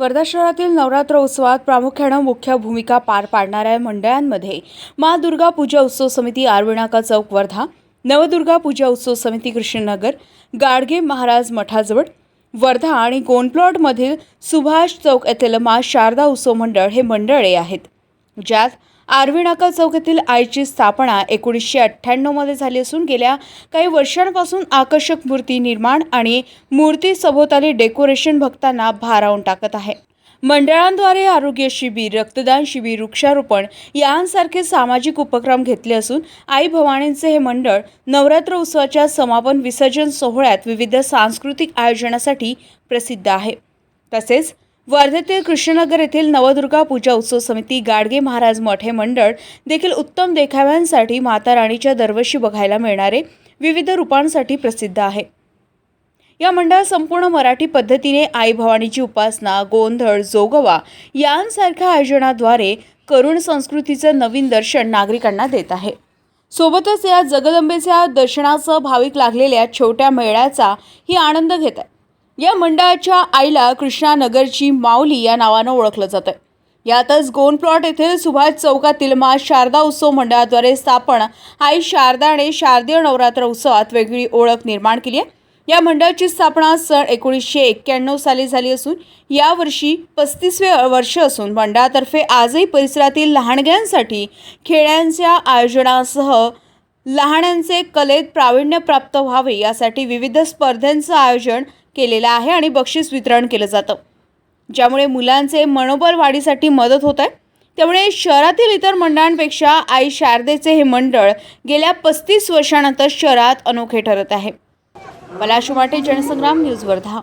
वर्धा शहरातील नवरात्र उत्सवात प्रामुख्यानं मुख्य भूमिका पार पाडणाऱ्या मंडळांमध्ये. मा दुर्गा पूजा उत्सव समिती आरविणाका चौक वर्धा. नवदुर्गा पूजा उत्सव समिती कृष्णनगर. गाडगे महाराज मठाजवळ. वर्धा आणि गोनप्लॉटमधील सुभाष चौक येथील मा शारदा उत्सव मंडळ हे मंडळे आहेत. ज्यात आर्वी नाका चौकातील आईची स्थापना एकोणीसशे अठ्ठ्याण्णवमध्ये झाली असून गेल्या काही वर्षांपासून आकर्षक मूर्ती निर्माण आणि मूर्ती सभोवताली डेकोरेशन भक्तांना भारावून टाकत आहे. मंडळांद्वारे आरोग्य शिबिर रक्तदान शिबिर वृक्षारोपण यांसारखे सामाजिक उपक्रम घेतले असून आई भवानींचे हे मंडळ नवरात्र उत्सवाच्या समापन विसर्जन सोहळ्यात विविध सांस्कृतिक आयोजनासाठी प्रसिद्ध आहे. तसेच वर्धेतील कृष्णनगर येथील नवदुर्गा पूजा उत्सव समिती गाडगे महाराज मठ हे मंडळ देखील उत्तम देखाव्यांसाठी माता राणीच्या दरवर्षी बघायला मिळणारे विविध रूपांसाठी प्रसिद्ध आहे. या मंडळात संपूर्ण मराठी पद्धतीने आई भवानीची उपासना गोंधळ जोगवा यांसारख्या आयोजनाद्वारे करुण संस्कृतीचं नवीन दर्शन नागरिकांना देत आहे. सोबतच या जगदंबेच्या दर्शनाचं भाविक लागलेल्या छोट्या मेळ्याचा ही आनंद घेत आहे या मंडळाच्या आईला कृष्णानगरची माऊली या नावानं ओळखलं जातं यातच गोन प्लॉट येथील सुभाष चौकातील मा शारदा उत्सव मंडळाद्वारे स्थापन आई शारदाने शारदीय नवरात्र उत्सवात वेगळी ओळख निर्माण केली आहे. या मंडळाची स्थापना सन एकोणीसशे एक्क्याण्णव साली झाली असून यावर्षी पस्तीसवे वर्ष असून मंडळातर्फे आजही परिसरातील लहानग्यांसाठी खेळ्यांच्या आयोजनासह लहानांचे कलेत प्रावीण्य प्राप्त व्हावे यासाठी विविध स्पर्धांचं आयोजन केलेलं आहे आणि बक्षीस वितरण केलं जातं. ज्यामुळे मुलांचे मनोबल वाढीसाठी मदत होत आहे. त्यामुळे शहरातील इतर मंडळांपेक्षा आई शारदेचे हे मंडळ गेल्या पस्तीस वर्षानंतर शहरात अनोखे ठरत आहे. मला शुमाटे जनसंग्राम न्यूज वर्धा